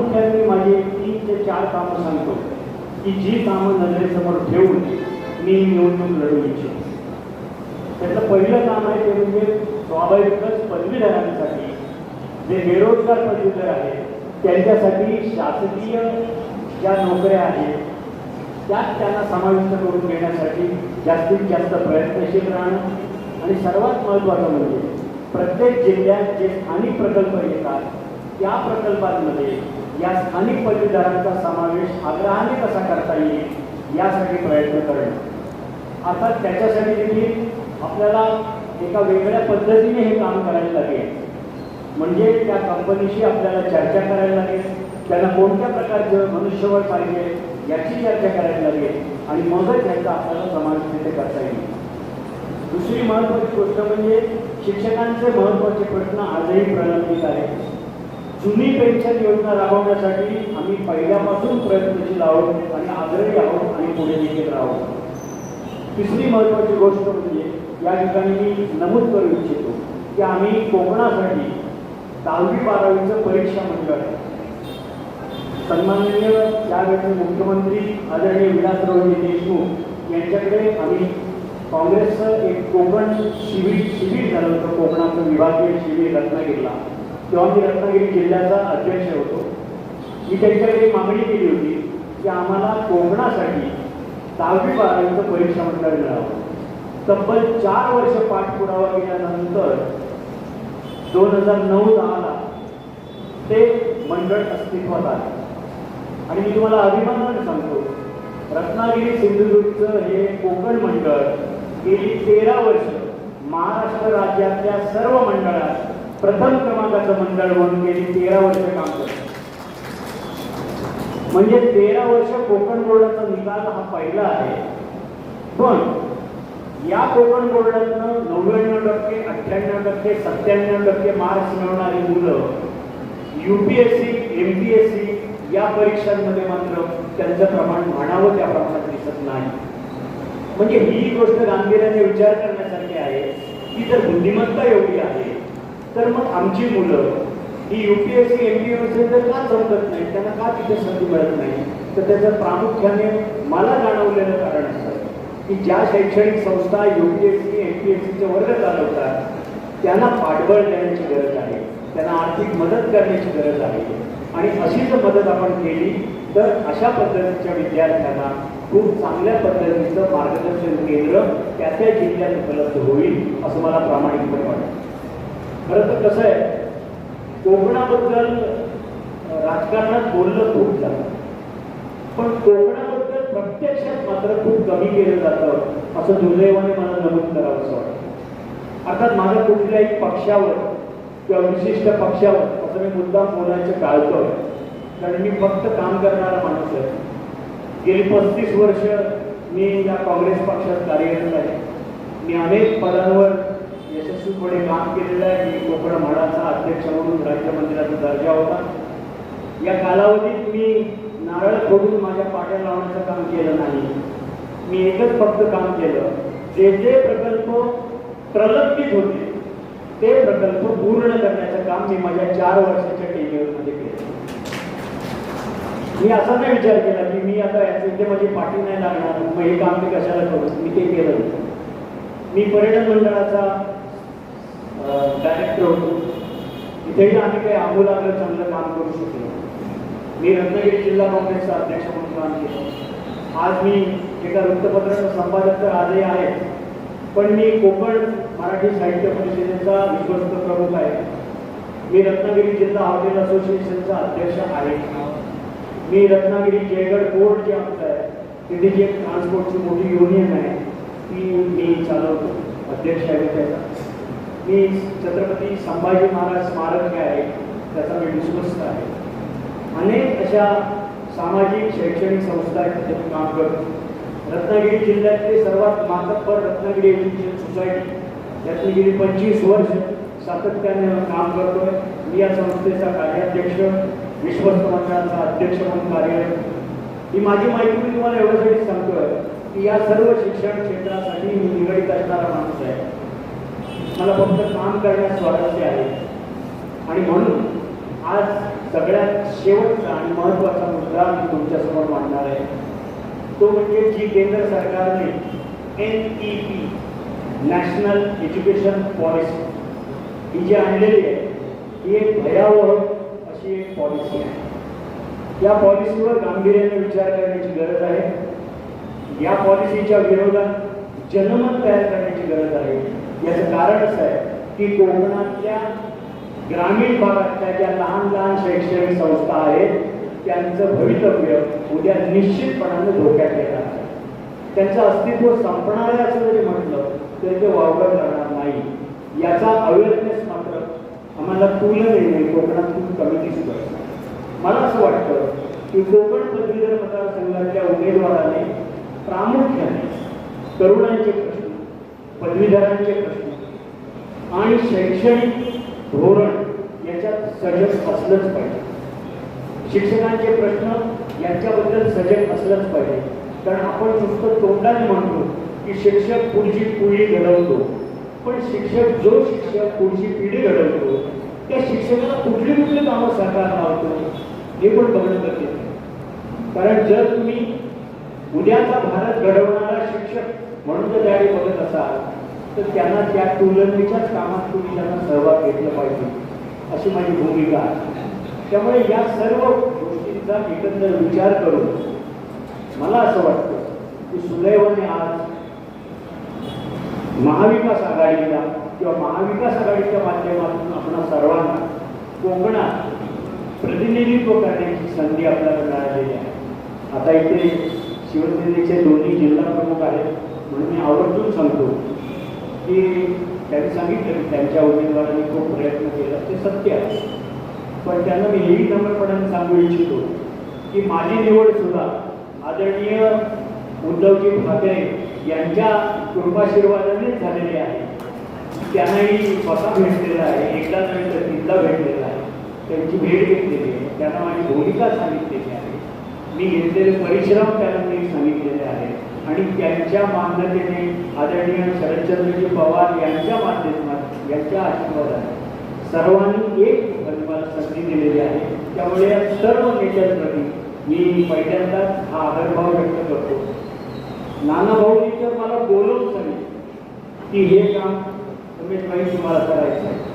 मी माझी तीन ते चार कामं सांगतो. की जी कामं नजरेसमोर ठेवून मी निवडणूक लढू इच्छितो. त्यातलं पहिलं काम आहे ते म्हणजे स्वाभाविकच पदवीधरांसाठी जे बेरोजगार पदवीधर आहेत त्यांच्यासाठी शासकीय ज्या नोकऱ्या आहेत त्यात त्यांना समाविष्ट करून घेण्यासाठी जास्तीत जास्त प्रयत्नशील राहणं. आणि सर्वात महत्त्वाचं म्हणजे प्रत्येक जिल्ह्यात जे स्थानिक प्रकल्प येतात त्या प्रकल्पांमध्ये या स्थानिक पदवीधरांचा समावेश आग्रहाने कसा करता येईल यासाठी प्रयत्न करणे आता त्याच्यासाठी देखील आपल्याला एका वेगळ्या पद्धतीने हे काम करायला लागेल. म्हणजे त्या कंपनीशी आपल्याला चर्चा करायला लागेल त्यांना कोणत्या प्रकारचं मनुष्यबळ पाहिजे याची चर्चा करायला लागेल आणि मगच याचा आपल्याला समावेश तिथे करता येईल. दुसरी महत्त्वाची गोष्ट म्हणजे शिक्षकांचे महत्त्वाचे प्रश्न आजही प्रलंबित आहेत. जुनी पेन्शन योजना राबवण्यासाठी आम्ही पहिल्यापासून प्रयत्नशील आहोत आणि आग्रही आहोत आणि पुढे देखील आहोत तिसरी महत्त्वाची गोष्ट म्हणजे या ठिकाणी मी नमूद करू इच्छितो की आम्ही कोकणासाठी दहावी बारावीचं परीक्षा मंडळ सन्माननीय त्यावेळेचे मुख्यमंत्री आदरणीय विलासरावजी देशमुख यांच्याकडे आम्ही काँग्रेसचं एक कोकण शिबिर शिबिर झालं होतं. कोकणाचं विभागीय शिबिर रत्नागिरीला. तेव्हा मी रत्नागिरी जिल्ह्याचा अध्यक्ष होतो. मी त्यांच्याकडे मागणी केली होती की आम्हाला कोकणासाठी दहावी बारावीचं परीक्षा मंडळ मिळावं. तब्बल चार वर्ष पाठपुरावा केल्यानंतर दोन हजार नऊ दहाला ते मंडळ अस्तित्वात आले. आणि मी तुम्हाला अभिमानाने सांगतो रत्नागिरी सिंधुदुर्गचं हे कोकण मंडळ गेली तेरा वर्ष महाराष्ट्र राज्यातल्या सर्व मंडळात प्रथम क्रमांकाचं मंडळ म्हणून गेली तेरा वर्ष काम करत. म्हणजे तेरा वर्ष कोकण बोर्डाचा निकाल हा पहिला आहे. पण या कोकण बोर्डातनं नव्याण्णव टक्के अठ्ठ्याण्णव टक्के सत्त्याण्णव टक्के मार्क्स मिळवणारी मुलं UPSC M P S C या परीक्षांमध्ये मात्र त्यांचं प्रमाण म्हणावं त्या प्रमाणात दिसत नाही. म्हणजे ही गोष्ट गांभीर्याने विचार करण्यासारखी आहे. की जर बुद्धिमत्ता एवढी आहे. तर मग आमची मुलं ही U P F C M P S C जर का चमकत नाही त्यांना का तिथे संधी मिळत नाही? तर त्याचं प्रामुख्याने मला जाणवलेलं कारण असं की ज्या शैक्षणिक संस्था U P F C M P S सीचे वर्ग चालवतात त्यांना पाठबळ देण्याची गरज आहे. त्यांना आर्थिक मदत करण्याची गरज आहे. आणि अशी जर मदत आपण केली तर अशा पद्धतीच्या विद्यार्थ्यांना खूप चांगल्या पद्धतीचं मार्गदर्शन केंद्र त्या त्या जिल्ह्यात उपलब्ध होईल असं मला प्रामाणिकपणे वाटतं. खरं तर कसं आहे कोकणाबद्दल राजकारणात बोललं खूप जातं पण कोकणाबद्दल प्रत्यक्षात मात्र खूप कमी केलं जातं असं दुर्दैवाने मला नमूद करावं असं वाटतं. अर्थात माझं कुठल्याही पक्षावर किंवा विशिष्ट पक्षावर असं मी मुद्दाम बोलायचं टाळतोय कारण मी फक्त काम करणारा माणूस आहे. गेली पस्तीस वर्ष मी या काँग्रेस पक्षात कार्यरत आहे. मी अनेक पदांवर यशस्वीपणे काम केलेलं आहे मी कोकण म्हाडाचा अध्यक्ष म्हणून राज्यमंत्र्याचा दर्जा होता. या कालावधीत मी नारळ फोडून माझ्या पाट्या लावण्याचं काम केलं नाही. मी एकच फक्त काम केलं. जे जे प्रकल्प प्रलंबित होते ते प्रकल्प पूर्ण करण्याचं काम मी माझ्या चार वर्षाच्या टेन्युअरमध्ये केलं. मी असा नाही विचार केला की मी आता याचं इथे माझी पाठी नाही लागणार मग हे काम मी कशाला करू? मी ते केलं मी पर्यटन मंडळाचा डायरेक्टर होतो इथेही आम्ही काही आमूलाग्र चांगलं काम करू शकलो मी रत्नागिरी जिल्हा काँग्रेसचा अध्यक्ष म्हणून काम केलं. आज मी एका वृत्तपत्राचा संपादक तर आजही आहे पण मी कोकण मराठी साहित्य परिषदेचा विश्वस्त प्रमुख आहे. मी रत्नागिरी जिल्हा हॉटेल असोसिएशनचा अध्यक्ष आहे. मी रत्नागिरी जयगड बोर्ड जे आमचं आहे तिथे जी एक ट्रान्सपोर्टची मोठी युनियन आहे ती मी चालवतो अध्यक्ष आहे त्याचा. मी छत्रपती संभाजी महाराज स्मारक जे आहे त्याचा मी विश्वस्त आहे. अनेक अशा सामाजिक शैक्षणिक संस्था आहेत तिथे मी काम करतो. रत्नागिरी जिल्ह्यातली सर्वात मातब्बर रत्नागिरी एज्युकेशन सोसायटी यातली गेली पंचवीस वर्ष सातत्याने काम करतोय. मी या संस्थेचा कार्याध्यक्ष विश्वस्त मंडळाचा अध्यक्ष म्हणून कार्यरत ही माझी माहिती मी तुम्हाला एवढ्यासाठी सांगतोय की या सर्व शिक्षण क्षेत्रासाठी मी निगडीत असणारा माणूस आहे. मला फक्त काम करण्यास स्वारस्य आहे. आणि म्हणून आज सगळ्यात शेवटचा आणि महत्त्वाचा मुद्दा मी तुमच्यासमोर मांडणार आहे. तो म्हणजे जी केंद्र सरकारने N E P national education policy ही जी आणलेली आहे ही एक भयावह अशी एक पॉलिसी आहे. या पॉलिसीवर गांभीर्याने विचार करण्याची गरज आहे. या पॉलिसीच्या विरोधात जनमत तयार करण्याची गरज आहे. याचं कारण असं आहे की कोकणातल्या ग्रामीण भागातल्या ज्या लहान लहान शैक्षणिक संस्था आहेत त्यांचं भवितव्य उद्या निश्चितपणाने धोक्यात येणार आहे. त्यांचं अस्तित्व संपणार आहे असं जरी म्हटलं तरी ते वावगं करणार नाही. याचा अवेअरनेस मात्र आम्हाला तुलनेने कोकणात खूप कमी दिसतो मला असं वाटतं की कोकण पदवीधर मतदारसंघाच्या उमेदवाराने प्रामुख्याने तरुणांचे प्रश्न पदवीधरांचे प्रश्न आणि शैक्षणिक धोरण याच्यात सजग असलंच पाहिजे. शिक्षकांचे प्रश्न यांच्याबद्दल सजग असलंच पाहिजे. कारण आपण नुसतं तोंडाने म्हणतो की शिक्षक पुढची पिढी घडवतो. पण शिक्षक जो शिक्षक पुढची पिढी घडवतो त्या शिक्षकाला कुठली कुठली कामं सरकार लावतो हे पण बघणं गरजेचं कारण जर तुम्ही उद्याचा भारत घडवणारा शिक्षक म्हणून जर त्यावेळी बघत असाल तर त्यांना त्या तुलनेच्याच कामात तुम्ही त्यांना सहभाग घेतला पाहिजे अशी माझी भूमिका आहे. त्यामुळे या सर्व गोष्टींचा एकंदर विचार करून मला असं वाटतं की सुदैवाने आज महाविकास आघाडीला किंवा महाविकास आघाडीच्या माध्यमातून आपण सर्वांना कोकणात प्रतिनिधित्व करण्याची संधी आपल्याला मिळालेली आहे. आता इथे शिवसेनेचे दोन्ही जिल्हा प्रमुख आहेत. म्हणून मी आवर्जून सांगतो की त्यांनी सांगितलं की त्यांच्या उमेदवारांनी खूप प्रयत्न केला ते सत्य आहे. पण त्यांना मी हेही नम्रपणाने सांगू इच्छितो की माझी निवड सुद्धा आदरणीय उद्धवजी ठाकरे यांच्या कृपाशीर्वादानेच झालेली आहे. त्यांनाही स्वतः भेटलेला आहे एकदा नव्हे तर तीनदा भेटलेला आहे. त्यांची भेट घेतलेली आहे त्यांना माझी भूमिका सांगितलेली आहे. मी घेतलेले परिश्रम त्यांना मी सांगितलेले आहेत. आणि त्यांच्या मान्यतेने आदरणीय शरदचंद्रजी पवार यांच्या माध्यमात यांच्या आशीर्वादाने सर्वांनी एक मला संधी दिलेली आहे. त्यामुळे या सर्व नेत्यांप्रती मी पहिल्यांदाच हा आदरभाव व्यक्त करतो. नाना भाऊनी तर मला बोलवून सांगितलं की हे काम रमेश भाई तुम्हाला करायचं आहे